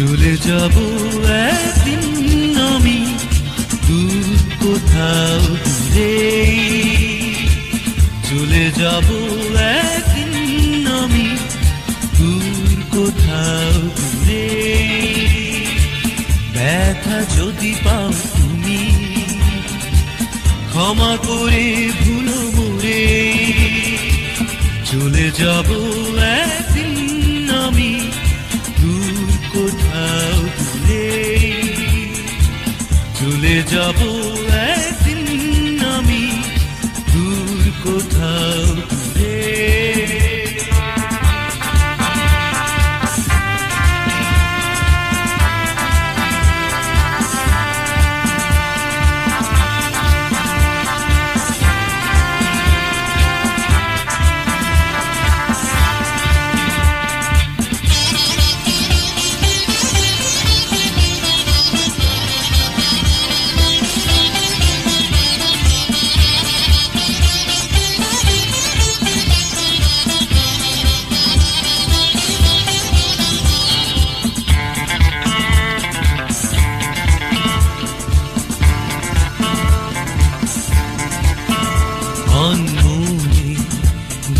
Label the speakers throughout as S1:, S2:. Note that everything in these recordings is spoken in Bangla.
S1: চলে যাব একদিন আমি দূর কোথাও দূরে চলে যাব একদিন আমি দূর কোথাও দূরে ব্যথা যদি পাও তুমি, ক্ষমা করে ভুলো মোরে। চলে যাব একদিন যাব একদিন আমি দূর কোথাও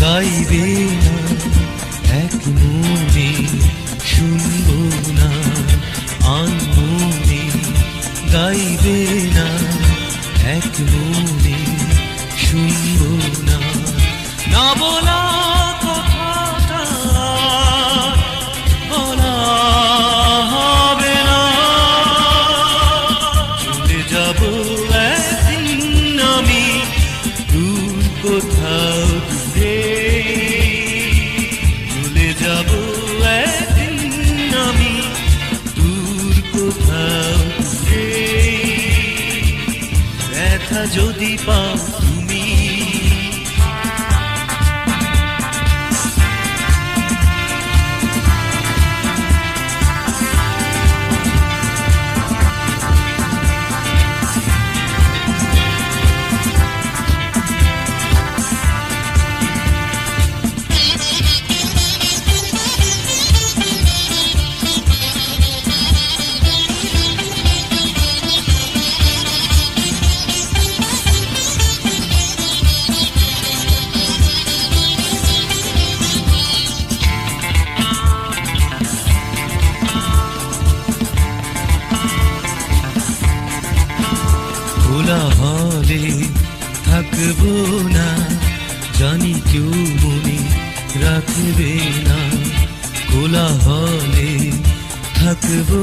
S1: গাইবে না, এক মনে শুনব না অনমনে গাইবে না, এক মনে শুনব না। না বলা जो दीपा হলে থাকব না। জানি কেউ মনে রাখবে না। খোলা হলে থাকব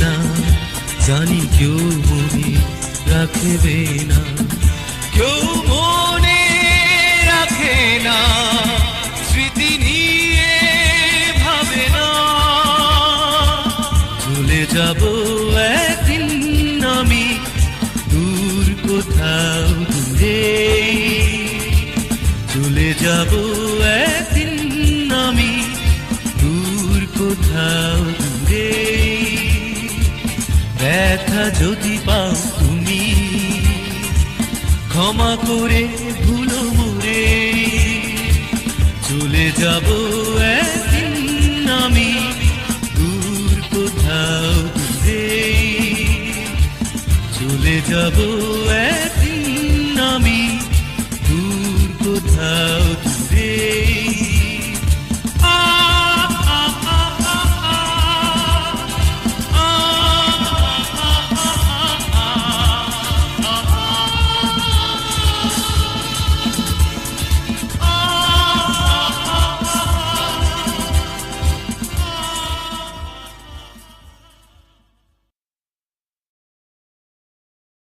S1: না। জানি কেউ মনে রাখবে না। কেউ মনে রাখে না। স্মৃতি নিয়ে ভাবে না। চলে যাব কোথাও দূরে। চলে যাব একদিন আমি দূর কোথাও দূরে। ব্যথা যদি পাও তুমি, ক্ষমা করে ভুলো মোরে। চলে যাব